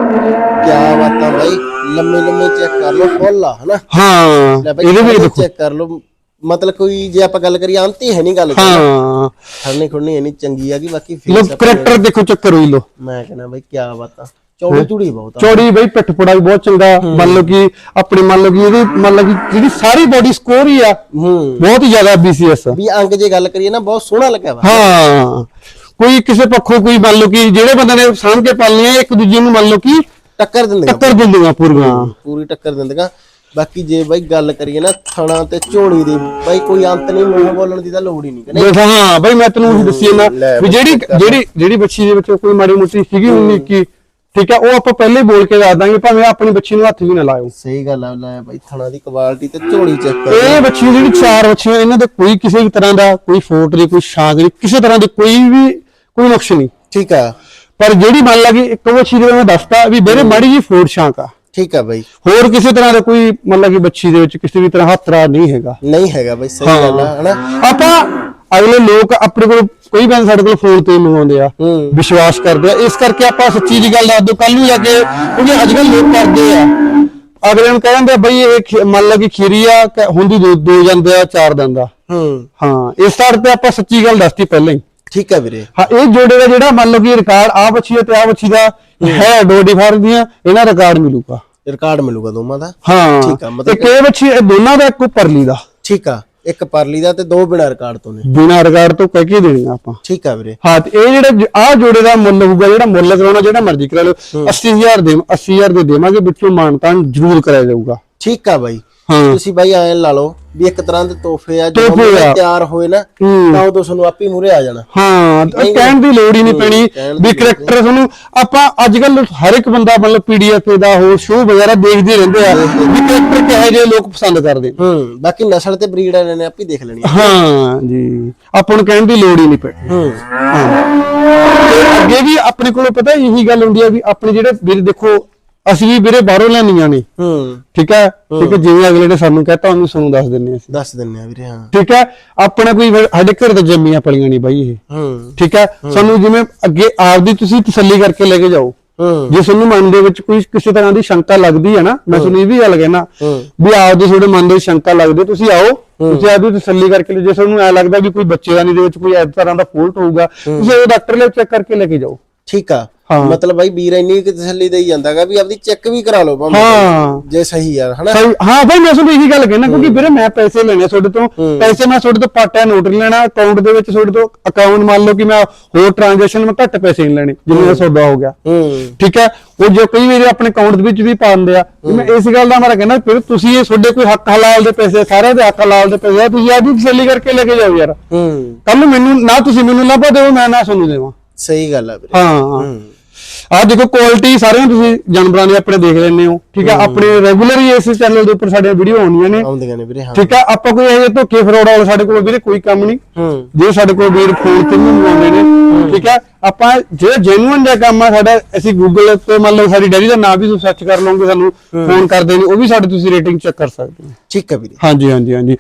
Speaker 1: ਕਿਆ ਬਾਤਾਂ ਬਾਈ ਲੰਮੇ ਲੰਮੇ ਚੈੱਕ ਕਰ ਲਓ ਫੁੱਲ ਆ ਹਨਾ?
Speaker 2: ਹਾਂ ਇਹਦੇ ਵੀ
Speaker 1: ਚੈੱਕ ਕਰ ਲਓ ਮਤਲਬ ਕੋਈ ਜੇ ਆਪਾਂ ਗੱਲ ਕਰੀਏ ਅੰਤ ਹੀ ਨਹੀਂ ਗੱਲ
Speaker 2: ਹਾਂ।
Speaker 1: ਖੜਨੀ ਖੁੜਨੀ ਇੰਨੀ ਚੰਗੀ ਆ ਕਿ ਬਾਕੀ
Speaker 2: ਲੋ
Speaker 1: ਫੇਸ
Speaker 2: ਕਰੈਕਟਰ ਦੇਖੋ ਚੱਕਰ ਹੋਈ ਲੋ
Speaker 1: ਮੈਂ ਕਹਿੰਦਾ ਬਾਈ ਕਿਆ ਬਾਤਾਂ ਚੌੜੀ ਚੂੜੀ ਬਹੁਤ ਆ।
Speaker 2: ਚੌੜੀ ਬਈ ਪਿੱਠ ਪੁੜਾ ਵੀ ਬਹੁਤ ਚੰਗਾ। ਮੰਨ ਲਓ ਕਿ ਆਪਣੀ ਮੰਨ ਲਓ ਕਿ ਇਹਦੀ ਮੰਨ ਲਓ ਕਿ ਜਿਹੜੀ ਸਾਰੀ ਬੋਡੀ ਸਕੋਰ ਹੀ ਆ
Speaker 1: ਹੂੰ।
Speaker 2: ਬਹੁਤ ਹੀ ਜ਼ਿਆਦਾ BCS
Speaker 1: ਵੀ ਅੰਗ ਜੇ ਗੱਲ ਕਰੀਏ ਨਾ ਬਹੁਤ ਸੋਹਣਾ ਲੱਗਿਆ ਵਾ।
Speaker 2: ਹਾਂ। ਕੋਈ ਕਿਸੇ ਪੱਖੋਂ ਕੋਈ ਮੰਨ ਲਓ ਕਿ ਜਿਹੜੇ ਬੰਦੇ ਨੇ ਸਾਂਭ ਕੇ ਪਾਲਣੀਆਂ ਇੱਕ ਦੂਜੇ ਨੂੰ ਮੰਨ ਲਓ ਕਿ
Speaker 1: ਟੱਕਰ ਦਿੰਦੀਆਂ।
Speaker 2: ਟੱਕਰ ਦਿੰਦੀਆਂ ਪੂਰੀਆਂ।
Speaker 1: ਪੂਰੀ ਟੱਕਰ ਦਿੰਦੀਆਂ। ਬਾਕੀ ਜੇ ਬਾਈ ਗੱਲ ਕਰੀਏ ਨਾ ਥਣਾ ਤੇ ਝੋਲੀ ਦੀ ਬਾਈ ਕੋਈ ਅੰਤ ਨਹੀਂ ਮੂੰਹ ਬੋਲਣ ਦੀ ਤਾਂ ਲੋੜ ਹੀ ਨਹੀਂ ਕਿ ਨਹੀਂ?
Speaker 2: ਹਾਂ ਬਈ ਮੈਂ ਤੈਨੂੰ ਉਹੀ ਦੱਸੀ ਨਾ ਵੀ ਜਿਹੜੀ ਜਿਹੜੀ ਜਿਹੜੀ ਬੱਚੀ ਦੇ ਵਿੱਚ ਕੋਈ ਮਾੜੀ ਮੋਟੀ ਸੀਗੀ ਉਨੀ ਕੀ ਠੀਕ ਹੈ ਉਹ ਆਪਾਂ ਪਹਿਲੇ ਹੀ ਬੋਲ ਕੇ ਦੱਸ ਦਾਂਗੇ ਭਾਵੇਂ ਆਪਣੀ ਬੱਚੀ ਨੂੰ ਹੱਥ ਵੀ ਨਾ ਲਾਇਓ।
Speaker 1: ਸਹੀ ਗੱਲ ਆ ਲੈ ਬਾਈ ਥਣਾ ਦੀ ਕੁਆਲਿਟੀ ਤੇ ਝੋਲੀ ਚੈੱਕ ਕਰ।
Speaker 2: ਇਹ ਬੱਚੀ ਜਿਹੜੀ ਚਾਰ ਬੱਚੀਆਂ ਇਹਨਾਂ ਦੇ ਕੋਈ ਕਿਸੇ ਵੀ ਤਰ੍ਹਾਂ ਦਾ ਕੋਈ ਫੋਟ ਨਹੀਂ ਕੋਈ ਸ਼ਾਂਕ ਨਹੀਂ ਕਿਸੇ ਤਰ੍ਹਾਂ ਦੀ ਕੋਈ ਵੀ ਕੋਈ ਨੁਕਸ ਨਹੀਂ।
Speaker 1: ਠੀਕ ਆ।
Speaker 2: ਪਰ ਜਿਹੜੀ ਮੰਨ ਲਾ ਕਿ ਇੱਕ ਬੱਚੀ ਦੇ ਮੈਂ ਦੱਸਤਾ ਵੀ ਮੇਰੇ ਮਾੜੀ ਜੀ ਫੋਟ ਸ਼ਾਂਕ ਆ।
Speaker 1: ਠੀਕ ਆ ਬਾਈ।
Speaker 2: ਹੋਰ ਕਿਸੇ ਤਰ੍ਹਾਂ ਦਾ ਕੋਈ ਮੰਨ ਲਾ ਕਿ ਬੱਚੀ ਦੇ ਵਿੱਚ ਕਿਸੇ ਵੀ ਤਰ੍ਹਾਂ ਹੱਥ ਰਾਹ ਨਹੀਂ ਹੈਗਾ?
Speaker 1: ਨਹੀਂ ਹੈਗਾ ਬਾਈ ਸਹੀ ਗੱਲ ਆ ਹਨਾ?
Speaker 2: ਆਪਾਂ ਅਗਲੇ ਲੋਕ ਆਪਣੇ ਕੋਲ ਕੋਈ ਬੰਦ ਸਾਡੇ ਕੋਲ ਫੋਨ ਤੇ ਮੰਗਵਾਉਂਦੇ ਆ ਵਿਸ਼ਵਾਸ ਕਰਦੇ ਆ। ਇਸ ਕਰਕੇ ਆਪਾਂ ਸੱਚੀ ਜੀ ਗੱਲ ਦੱਸ ਦੋ ਕੱਲ ਨੂੰ ਜਾ ਕੇ ਕਿਉਂਕਿ ਅੱਜ ਕੱਲ ਲੋਕ ਕਰਦੇ ਆ। ਅਗਲੇ ਨੂੰ ਕਹਿੰਦੇ ਬਈ ਇਹ ਮੰਨ ਲਾ ਕਿ ਖੀਰੀ ਆ ਹੁੰਦੀ ਦੋ ਦੋ ਜਾਂਦੇ ਆ ਚਾਰ ਦੰਦਾ
Speaker 1: ਹੂੰ।
Speaker 2: ਹਾਂ ਇਸ ਤੌਰ ਤੇ ਆਪਾਂ ਸੱਚੀ ਗੱਲ ਦੱਸਤੀ ਪਹਿਲਾਂ ਹੀ।
Speaker 1: ਠੀਕ ਆ ਵੀਰੇ।
Speaker 2: ਹਾਂ ਇਹ ਜੋੜੇ ਦਾ ਜਿਹੜਾ ਮੰਨ ਲਓ ਕਿ ਰਿਕਾਰਡ ਆ ਬੱਚੀ ਹੈ ਤੇ ਆ ਬੱਚੀ ਦਾ ਹੈ। ਡੋਡੀ ਫਾਰ ਦੀਆਂ ਇਹਨਾਂ ਰਿਕਾਰਡ ਮਿਲੂਗਾ।
Speaker 1: ਰਿਕਾਰਡ ਮਿਲੂਗਾ ਦੋਵਾਂ ਦਾ?
Speaker 2: ਹਾਂ
Speaker 1: ਠੀਕ ਆ, ਮਤਲਬ
Speaker 2: ਇੱਕ ਇਹ ਬੱਚੀ ਇਹ ਦੋਨਾਂ ਦਾ ਇੱਕ ਪਰਲੀ ਦਾ।
Speaker 1: ਠੀਕ ਆ ਇੱਕ ਪਰਲੀ ਦਾ ਤੇ ਦੋ ਬਿਨਾ ਰਿਕਾਰਡ ਤੋਂ ਨੇ।
Speaker 2: ਬਿਨਾਂ ਰਿਕਾਰਡ ਤੋਂ ਕਹਿ ਕੇ ਦੇਣੀਆਂ ਆਪਾਂ।
Speaker 1: ਠੀਕ ਆ ਵੀਰੇ।
Speaker 2: ਹਾਂ ਤੇ ਇਹ ਜਿਹੜਾ ਆ ਜੋੜੇ ਦਾ ਮੁੱਲ ਹੋਊਗਾ ਜਿਹੜਾ ਮੁੱਲ ਕਰਾਉਣਾ ਜਿਹੜਾ ਮਰਜ਼ੀ ਕਰਾ ਲਓ। 80000 ਦੇ 80000 ਦੇ ਦੇਵਾਂਗੇ ਵਿੱਚੋਂ ਮਾਨਤਾਨ ਜ਼ਰੂਰ ਕਰਾਇਆ ਜਾਊਗਾ।
Speaker 1: ਠੀਕ ਆ ਬਾਈ।
Speaker 2: ਹਾਂ
Speaker 1: ਤੁਸੀਂ ਬਾਈ ਐਂ ਲਾ ਲਓ ਵੀ ਇੱਕ ਤਰ੍ਹਾਂ ਦੇ ਤੋਹਫੇ ਆ ਜਦੋਂ
Speaker 2: ਤੋਹਫੇ।
Speaker 1: ਤਿਆਰ ਹੋਏ ਨਾ
Speaker 2: ਹੂੰ।
Speaker 1: ਤਾਂ ਉਦੋਂ ਤੁਹਾਨੂੰ ਆਪੇ ਮੂਰੇ ਆ ਜਾਣਾ
Speaker 2: ਹਾਂ ਕਹਿਣ ਦੀ ਲੋੜ ਹੀ ਨਹੀਂ ਪੈਣੀ
Speaker 1: ਕਹਿਣ ਦੀ
Speaker 2: ਵੀ ਕਰੈਕਟਰ ਤੁਹਾਨੂੰ ਆਪਾਂ ਅੱਜ ਕੱਲ ਹਰ ਇੱਕ ਬੰਦਾ ਮਤਲਬ ਪੀਡੀਐਫ ਦਾ ਹੋਰ ਸ਼ੋਅ ਵਗੈਰਾ ਦੇਖਦੇ ਰਹਿੰਦੇ ਆ ਵੀ ਕਰੈਕਟਰ ਕਿਹੋ ਜਿਹੇ ਲੋਕ ਪਸੰਦ ਕਰਦੇ।
Speaker 1: ਹੂੰ ਬਾਕੀ ਨਸਲ ਤੇ ਬਰੀਡ ਵਾਲਿਆਂ ਨੇ ਆਪੇ ਦੇਖ ਲੈਣੀ ਆ।
Speaker 2: ਹਾਂ ਜੀ ਆਪਾਂ ਨੂੰ ਕਹਿਣ ਦੀ ਲੋੜ ਹੀ ਨਹੀਂ ਪੈਣੀ
Speaker 1: ਹੂੰ
Speaker 2: ਤੇ ਅੱਗੇ ਵੀ ਆਪਣੇ ਕੋਲ ਪਤਾ ਇਹੀ ਗੱਲ ਹੁੰਦੀ ਆ ਵੀ ਆਪਣੇ ਜਿਹੜੇ ਵੀਰ ਦੇਖੋ ਅਸੀਂ ਵੀ ਵੀਰੇ ਬਾਹਰੋਂ ਲੈਣੀਆਂ ਨੇ।
Speaker 1: ਹੂੰ।
Speaker 2: ਠੀਕ ਹੈ? ਠੀਕ ਹੈ ਜਿਵੇਂ ਅਗਲੇ ਨੇ ਸਾਨੂੰ ਕਹਿਤਾ ਉਹਨੂੰ ਸਾਨੂੰ ਦੱਸ ਦਿੰਨੇ ਅਸੀਂ।
Speaker 1: ਦੱਸ ਦਿੰਨੇ ਆ ਵੀਰੇ ਹਾਂ।
Speaker 2: ਠੀਕ ਹੈ? ਆਪਣਾ ਕੋਈ ਸਾਡੇ ਘਰ ਤੇ ਜੰਮੀਆਂ ਪਲੀਆਂ ਨਹੀਂ ਬਾਈ ਇਹ।
Speaker 1: ਹੂੰ।
Speaker 2: ਠੀਕ ਹੈ? ਸਾਨੂੰ ਜਿਵੇਂ ਅੱਗੇ ਆਪਦੀ ਤੁਸੀਂ ਤਸੱਲੀ ਕਰਕੇ ਲੈ ਕੇ ਜਾਓ। ਜੇ ਤੁਹਾਨੂੰ ਮਨ ਦੇ ਵਿੱਚ ਕੋਈ ਕਿਸੇ ਤਰ੍ਹਾਂ ਦੀ ਸ਼ੰਕਾ ਲੱਗਦੀ ਹੈ ਨਾ ਮੈਂ ਤੁਹਾਨੂੰ ਇਹ ਵੀ ਗੱਲ ਕਹਿਣਾ। ਵੀ ਆਪਦੇ ਤੁਹਾਡੇ ਮਨ ਦੇ ਵਿੱਚ ਸ਼ੰਕਾ ਲੱਗਦੀ ਤੁਸੀਂ ਆਓ ਤੁਸੀਂ ਆਪਦੀ ਤਸੱਲੀ ਕਰਕੇ ਲਿਓ। ਜੇ ਤੁਹਾਨੂੰ ਐ ਲੱਗਦਾ ਵੀ ਕੋਈ ਬੱਚੇਦਾਨੀ ਦੇ ਵਿੱਚ ਕੋਈ ਇਸ ਤਰ੍ਹਾਂ ਦਾ ਫੋਲਟ ਹੋਊਗਾ ਤੁਸੀਂ ਉਹ ਡਾਕਟਰ ਲਈ ਚੈੱਕ ਕਰਕੇ ਲੈ ਕੇ ਜਾਓ।
Speaker 1: ਠੀਕ ਆ।
Speaker 2: ਹਾਂ।
Speaker 1: ਮਤਲਬ ਬਾਈ ਵੀਰ ਇੰਨੀ ਕਿ ਤਸੱਲੀ ਦੇਈ ਜਾਂਦਾਗਾ ਵੀ ਆਪਦੀ ਚੈੱਕ ਵੀ ਕਰਾ ਲਓ ਭਾਵੇਂ
Speaker 2: ਹਾਂ।
Speaker 1: ਜੇ ਸਹੀ ਆ ਹਨਾ?
Speaker 2: ਸਹੀ ਹਾਂ ਭਾਈ ਮੈਂ ਤੁਹਾਨੂੰ ਇਹੀ ਗੱਲ ਕਹਿਣਾ ਕਿਉਂਕਿ ਵੀਰੇ ਮੈਂ ਪੈਸੇ ਲੈਣੇ ਤੁਹਾਡੇ ਤੋਂ। ਪੈਸੇ ਮੈਂ ਤੁਹਾਡੇ ਤੋਂ ਪਾਟਾ ਨੋਟ ਲੈਣਾ ਅਕਾਊਂਟ ਦੇ ਵਿੱਚ ਤੁਹਾਡੇ ਤੋਂ ਅਕਾਊਂਟ ਮੰਨ ਲਓ ਕਿ ਮੈਂ ਹੋਰ ਟ੍ਰਾਂਜੈਕਸ਼ਨ ਮੈਂ ਘੱਟ ਪੈਸੇ ਨਹੀਂ ਲੈਣੇ ਜਿੰਨੇ ਦਾ ਸੌਦਾ ਹੋ ਗਿਆ।
Speaker 1: ਹੂੰ।
Speaker 2: ਠੀਕ ਹੈ? ਉਹ ਜੋ ਕਈ ਵਾਰੀ ਆਪਣੇ ਅਕਾਊਂਟ ਦੇ ਵਿੱਚ ਵੀ ਪਾ ਦਿੰਦੇ ਆ ਮੈਂ ਇਸ ਗੱਲ ਦਾ ਮਾਰਾ ਕਹਿੰਦਾ ਫਿਰ ਤੁਸੀਂ ਇਹ ਤੁਹਾਡੇ ਕੋਈ ਹੱਕ ਹਲਾਲ ਦੇ ਪੈਸੇ ਸਾਰਿਆਂ ਦੇ ਹੱਕ ਹਲਾਲ ਦੇ ਪੈਸੇ ਆ ਤੁਸੀਂ ਆਦੀ ਤਸੱਲੀ ਕਰਕੇ ਲੈ ਕੇ ਜਾਓ ਯਾਰ।
Speaker 1: ਹੂੰ।
Speaker 2: ਕੱਲ ਨੂੰ ਮੈਨੂੰ ਨਾ ਤੁਸੀਂ ਮੈਨੂੰ ਲੱਭੋ ਦਿਓ ਮੈਂ ਨਾ ਤੁਹਾਨੂੰ ਦੇਵਾਂ।
Speaker 1: ਸਹੀ ਗੱਲ ਆ ਵੀਰੇ।
Speaker 2: ਹਾਂ।
Speaker 1: ਹੂੰ।
Speaker 2: ਆ ਦੇਖੋ ਕੁਆਲਿਟੀ ਸਾਰਿਆਂ ਤੁਸੀਂ ਜਾਨਵਰਾਂ ਦੀ ਆਪਣੇ ਦੇਖ ਲੈਂਦੇ ਹੋ। ਠੀਕ ਹੈ। ਆਪਣੇ ਰੈਗੂਲਰ ਹੀ ਇਸ ਚੈਨਲ ਦੇ ਉੱਪਰ ਸਾਡੀਆਂ ਵੀਡੀਓ ਆਉਂਦੀਆਂ ਨੇ।
Speaker 1: ਆਉਂਦੀਆਂ ਨੇ ਵੀਰੇ ਹਾਂ।
Speaker 2: ਠੀਕ ਹੈ ਆਪਾਂ ਕੋਈ ਇਹ ਧੋਖੇ ਫਰੋਡ ਵਾਲਾ ਸਾਡੇ ਕੋਲ ਵੀਰੇ ਕੋਈ ਕੰਮ ਨਹੀਂ। ਜੇ ਸਾਡੇ ਕੋਲ ਵੀਰ ਫੋਨ ਤੇ ਵੀ ਮੰਗਵਾਉਂਦੇ ਨੇ ਠੀਕ ਹੈ ਆਪਾਂ ਜਿਹੜਾ ਜੈਨੂਇਨ ਦਾ ਕੰਮ ਆ ਸਾਡਾ ਅਸੀਂ ਗੂਗਲ ਤੇ ਮੰਨ ਲਓ ਸਾਡੀ ਡੈਰੀ ਦਾ ਨਾਮ ਵੀ ਤੁਸੀਂ ਸਰਚ ਕਰ ਲਓਗੇ ਸਾਨੂੰ ਫੋਨ ਕਰਦੇ ਨੇ ਉਹ ਵੀ ਸਾਡੇ ਤੁਸੀਂ ਰੇਟਿੰਗ ਚੈੱਕ ਕਰ ਸਕਦੇ ਹੋ।
Speaker 1: ਠੀਕ ਆ ਵੀਰੇ।
Speaker 2: ਹਾਂਜੀ ਹਾਂਜੀ ਹਾਂਜੀ।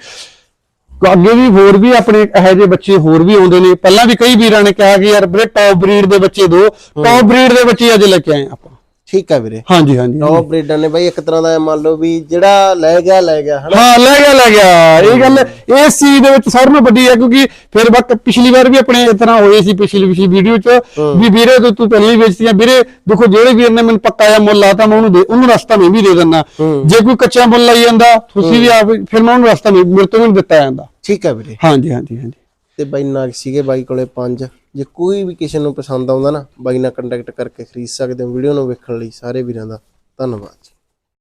Speaker 2: ਅੱਗੇ ਵੀ ਹੋਰ ਵੀ ਆਪਣੇ ਇਹੋ ਜਿਹੇ ਬੱਚੇ ਹੋਰ ਵੀ ਆਉਂਦੇ ਨੇ। ਪਹਿਲਾਂ ਵੀ ਕਈ ਵੀਰਾਂ ਨੇ ਕਿਹਾ ਕਿ ਯਾਰ ਵੀਰੇ ਟੌਪ ਬਰੀਡ ਦੇ ਬੱਚੇ ਦੋ। ਟੌਪ ਬਰੀਡ ਦੇ ਬੱਚੇ ਅੱਜ ਲੈ ਕੇ ਆਏ ਆਪਾਂ।
Speaker 1: ਠੀਕ ਆ ਵੀਰੇ।
Speaker 2: ਹਾਂਜੀ ਹਾਂਜੀ
Speaker 1: ਟੌਪ ਬਰੀਡਰ ਨੇ ਬਾਈ ਇੱਕ ਤਰ੍ਹਾਂ ਦਾ ਮੰਨ ਲਓ ਵੀ ਜਿਹੜਾ ਲੈ ਗਿਆ ਲੈ ਗਿਆ ਹਨਾ?
Speaker 2: ਹਾਂ ਲੈ ਗਿਆ ਲੈ ਗਿਆ। ਇਹ ਗੱਲ ਇਸ ਚੀਜ਼ ਦੇ ਵਿੱਚ ਸਾਰਿਆਂ ਨਾਲੋਂ ਵੱਡੀ ਹੈ ਕਿਉਂਕਿ ਫਿਰ ਵਕਤ ਪਿਛਲੀ ਵਾਰ ਵੀ ਆਪਣੇ ਇਸ ਤਰ੍ਹਾਂ ਹੋਏ ਸੀ ਪਿਛਲੀ ਪਿਛਲੀ ਵੀਡੀਓ 'ਚ ਵੀ ਵੀਰੇ ਤੂੰ ਤੂੰ ਪਹਿਲਾਂ ਹੀ ਵੇਚਤੀਆਂ। ਵੀਰੇ ਦੇਖੋ ਜਿਹੜੇ ਵੀਰ ਨੇ ਮੈਨੂੰ ਪੱਕਾ ਜਿਹਾ ਮੁੱਲ ਲਾਤਾ ਮੈਂ ਉਹਨੂੰ ਦੇ ਉਹਨੂੰ ਰਸਤਾ ਮੈਂ ਵੀ ਦੇ ਦਿੰਦਾ। ਜੇ ਕੋਈ ਕੱਚਾ ਮੁੱਲ ਲਾਈ ਜਾਂਦਾ ਤੁਸੀਂ ਵੀ ਆਪ ਫਿਰ ਮੈਂ ਉਹਨੂੰ ਰਸਤਾ ਨਹੀਂ ਮੇਰੇ ਤੋਂ ਵੀ ਦਿੱਤਾ ਜਾਂਦਾ।
Speaker 1: ਠੀਕ ਆ ਵੀਰੇ?
Speaker 2: ਹਾਂਜੀ ਹਾਂਜੀ ਹਾਂਜੀ।
Speaker 1: ਤੇ ਬਾਈ ਨਾਗ ਸੀਗੇ ਬਾਈ ਕੋਲੇ ਪੰਜ। ਜੇ ਕੋਈ ਵੀ ਕਿਸੇ ਨੂੰ ਪਸੰਦ ਆਉਂਦਾ ਨਾ ਬਾਈ ਨਾਲ ਕੰਟੈਕਟ ਕਰਕੇ ਖਰੀਦ ਸਕਦੇ ਹੋ ਵੀਡੀਓ ਨੂੰ ਵੇਖਣ ਲਈ ਸਾਰੇ ਵੀਰਾਂ ਦਾ। ਧੰਨਵਾਦ